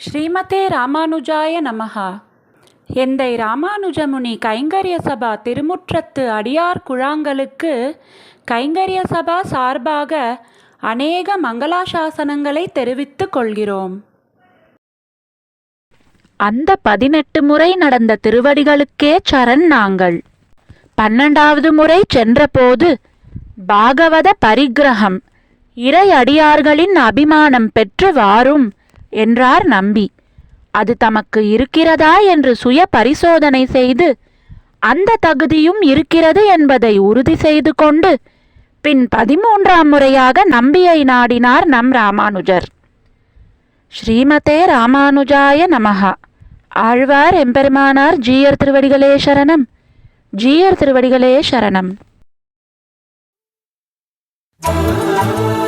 ஸ்ரீமதே ராமானுஜாய நமஹா. எந்தை ராமானுஜமுனி கைங்கரிய சபா திருமுற்றத்து அடியார் குழாங்களுக்கு கைங்கரிய சபா சார்பாக அநேக மங்களாசாசனங்களை தெரிவித்துக் கொள்கிறோம். அந்த பதினெட்டு முறை நடந்த திருவடிகளுக்கே சரண் நாங்கள். பன்னெண்டாவது முறை சென்றபோது பாகவத பரிகிரகம் இறை அடியார்களின் அபிமானம் பெற்று வாரும் என்றார் நம்பி. அது தமக்கு இருக்கிறதா என்று சுய பரிசோதனை செய்து அந்த தகுதியும் இருக்கிறது என்பதை உறுதி செய்து கொண்டு பின் பதிமூன்றாம் முறையாக நம்பியை நாடினார் நம் ராமானுஜர். ஸ்ரீமதே ராமானுஜாய நமஹா. ஆழ்வார் எம்பெருமானார் ஜீயர் திருவடிகளே சரணம். ஜீயர் திருவடிகளே சரணம். Thank